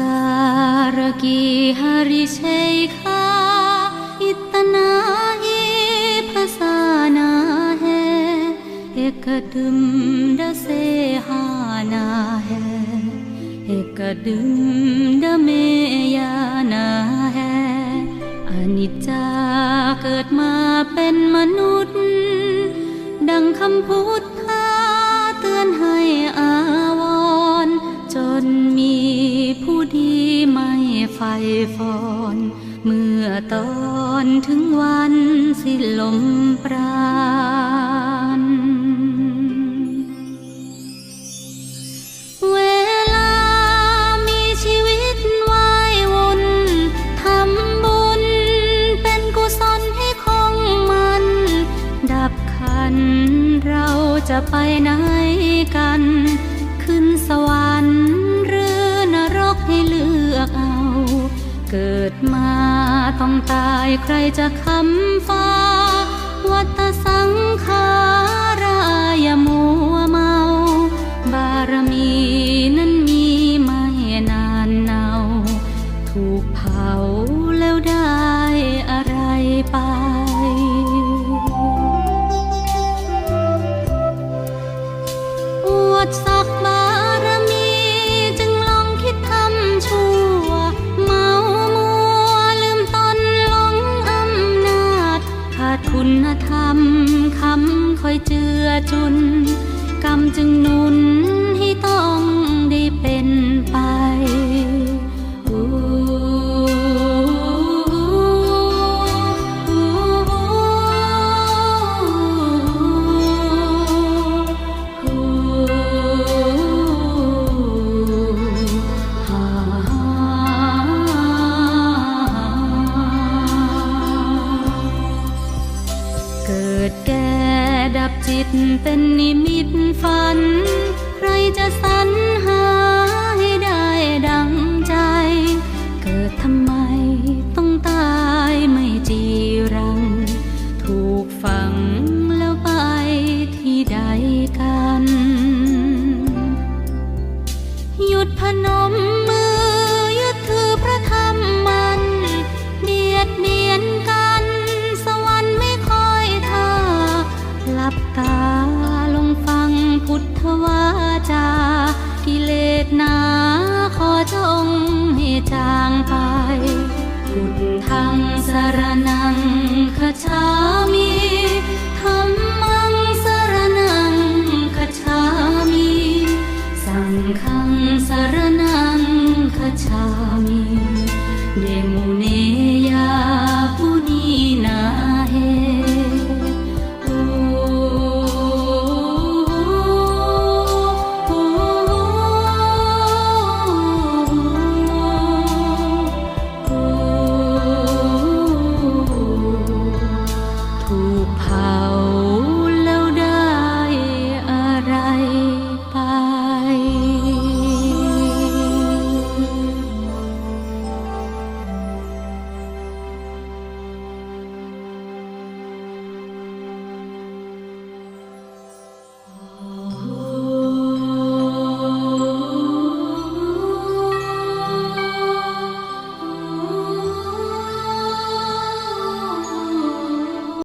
sargi hari sheikha itna hi phasana hai ek dumd se hana hai ek dumd mein yana hai anicca เกิดมาเป็นมนุษย์ ดังคำพูด ฟฟอนเมื่อตอนถึงวันสิ้นลมปราณเวลามีชีวิตวายวนทำบุญเป็นกุศลให้คงมัน ดับขันเราจะไปไหนกัน ขึ้นสวรรค์ เกิดมาต้องตายใครจะคำฟ้า วัตสังขารายมู อยเจือจุน กรรมจึงนุนให้ต้องได้เป็นไป บจิตเป็นนิมิตฝัน ใครจะสรรหา ทธวาจากิเลสนาขอจงให้จางไป พุทธังสารนังขชามิธรรมังสรนังขชามิ สังฆังสรนังขชามิเดโม